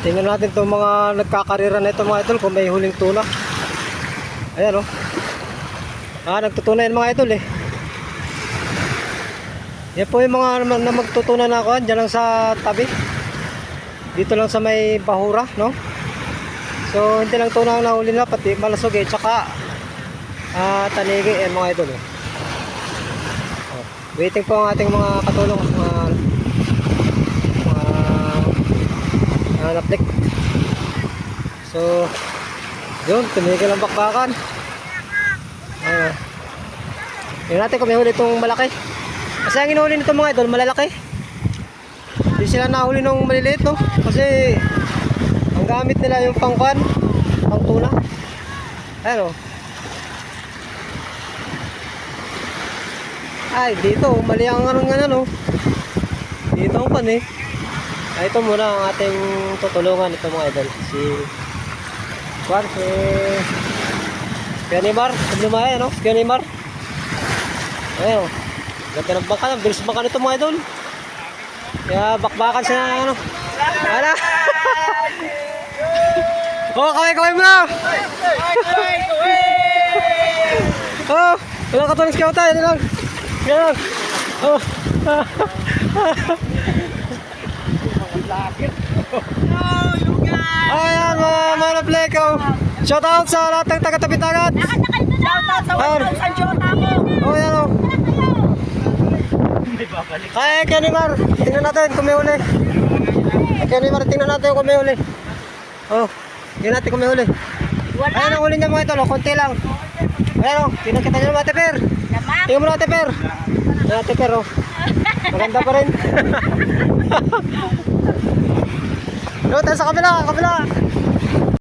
Tingnan natin itong mga nagkakarira na ito mga idol kung may huling tuna. Ayan o. Ah, nagtutunan yan mga idol eh. Yan po yung mga na, na magtutunan na ako dyan lang sa tabi. Dito lang sa may bahura, no? So, hindi lang tuna ang nahuli na, pati malasog eh, tsaka ah, tanigi eh mga idol eh. Oh, waiting po ang ating mga katulong, mga naplik. So, yun, tumigil ang bakbakan. Ayun. Tingnan natin kung may huli itong malaki. Kasi ang inuhuli nito mga idol, malalaki. Hindi sila nahuli nung maliliit, no? Kasi ang gamit nila yung pangkwan, pang tuna. Ayan, oh. Ay, dito, mali ang ano nga no. Dito ang pan eh. Ay, ito muna ang ating tutulungan ito mga idol. Si Kwan, si Pianimar, lumaya no? Pianimar. Ayun. Ganda ng bangka, bilis bangka nito mga idol. Kaya bakbakan siya ano. Ala! oh, kaway kaway mo na! Oh, wala ka tulang scout tayo, lang. Yan lang. Oh. Ayan pleko. Shout out sa lahat ng taga-tapitagat. Shoutout sa Par. walang San Jota mo. Oh, yan oh. Kaya kaya ni Mar, tingnan natin kung may huli. Kaya ni Mar, tingnan natin kung may huli. Oh, tingnan natin kung may huli. Ayan ang huli niya mga ito, no? konti lang. Ayan oh, tingnan kita niyo mga teper. Tingnan mo na teper. Ayan teper oh. Maganda pa rin. No, tayo sa kabila, kabila.